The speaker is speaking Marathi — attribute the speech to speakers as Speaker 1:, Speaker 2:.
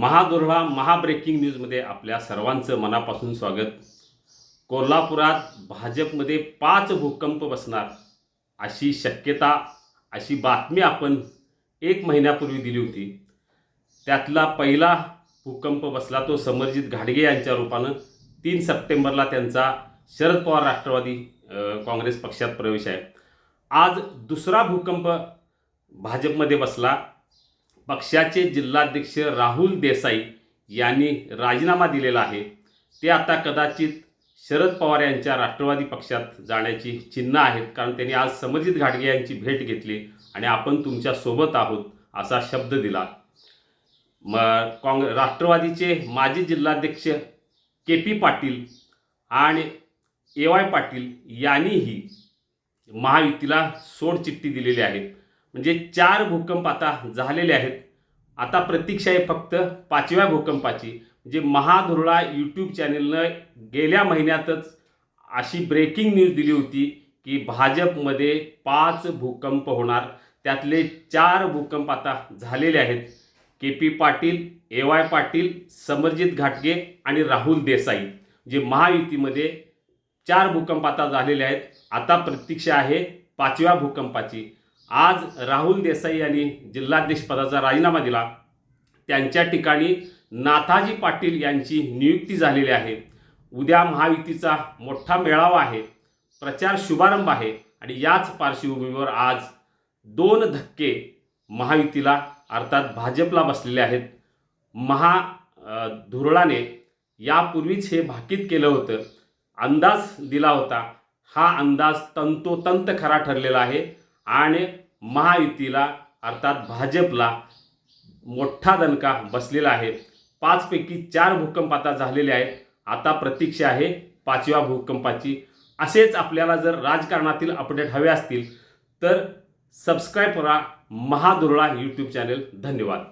Speaker 1: महादुर्वा महाब्रेकिंग न्यूजमध्ये आपल्या सर्वांचं मनापासून स्वागत. कोल्हापुरात भाजपमध्ये पाच भूकंप बसणार अशी शक्यता अशी बातमी आपण एक महिन्यापूर्वी दिली होती. त्यातला पहिला भूकंप बसला तो समरजित घाडगे यांच्या रूपानं. तीन सप्टेंबरला त्यांचा शरद पवार राष्ट्रवादी काँग्रेस पक्षात प्रवेश आहे. आज दुसरा भूकंप भाजपमध्ये बसला. पक्षाचे जिल्हाध्यक्ष राहुल देसाई यांनी राजीनामा दिलेला आहे. ते आता कदाचित शरद पवार यांच्या राष्ट्रवादी पक्षात जाण्याची चिन्ह आहेत. कारण त्यांनी आज समजित घाटगे यांची भेट घेतली आणि आपण तुमच्यासोबत आहोत असा शब्द दिला. मग काँग्रे राष्ट्रवादीचे माजी जिल्हाध्यक्ष के पी पाटील आणि ए वाय पाटील यांनीही महायुतीला सोडचिठ्ठी दिलेली आहे. म्हणजे चार भूकंप आता झालेले आहेत. आता प्रतीक्षा आहे फक्त पाचव्या भूकंपाची. म्हणजे महाधुरळा यूट्यूब चॅनलनं गेल्या महिन्यातच अशी ब्रेकिंग न्यूज दिली होती की भाजपमध्ये पाच भूकंप होणार. त्यातले चार भूकंप आता झालेले आहेत. K P Patil A Y Patil Samarjit घाटगे आणि राहुल देसाई. जे महायुतीमध्ये चार भूकंप आता झालेले आहेत. आता प्रतीक्षा आहे पाचव्या भूकंपाची. आज राहुल देसाई यांनी जिल्हाध्यक्षपदाचा राजीनामा दिला. त्यांच्या ठिकाणी नाथाजी पाटील यांची नियुक्ती झालेली आहे. उद्या महायुतीचा मोठा मेळावा आहे. प्रचार शुभारंभ आहे. आणि याच पार्श्वभूमीवर आज दोन धक्के महायुतीला अर्थात भाजपला बसलेले आहेत. महा धुरळाने यापूर्वीच हे भाकीत केलं होतं. अंदाज दिला होता. हा अंदाज तंतोतंत खरा ठरलेला आहे. आणि महायुतीला अर्थात भाजपला मोठा दणका बसलेला आहे. पाचपैकी चार भूकंप आता झालेले आहेत. आता प्रतीक्षा आहे पाचव्या भूकंपाची. असेच आपल्याला जर राजकारणातील अपडेट हवे असतील तर सबस्क्राईब करा महादुर्ळा यूट्यूब चॅनल धन्यवाद.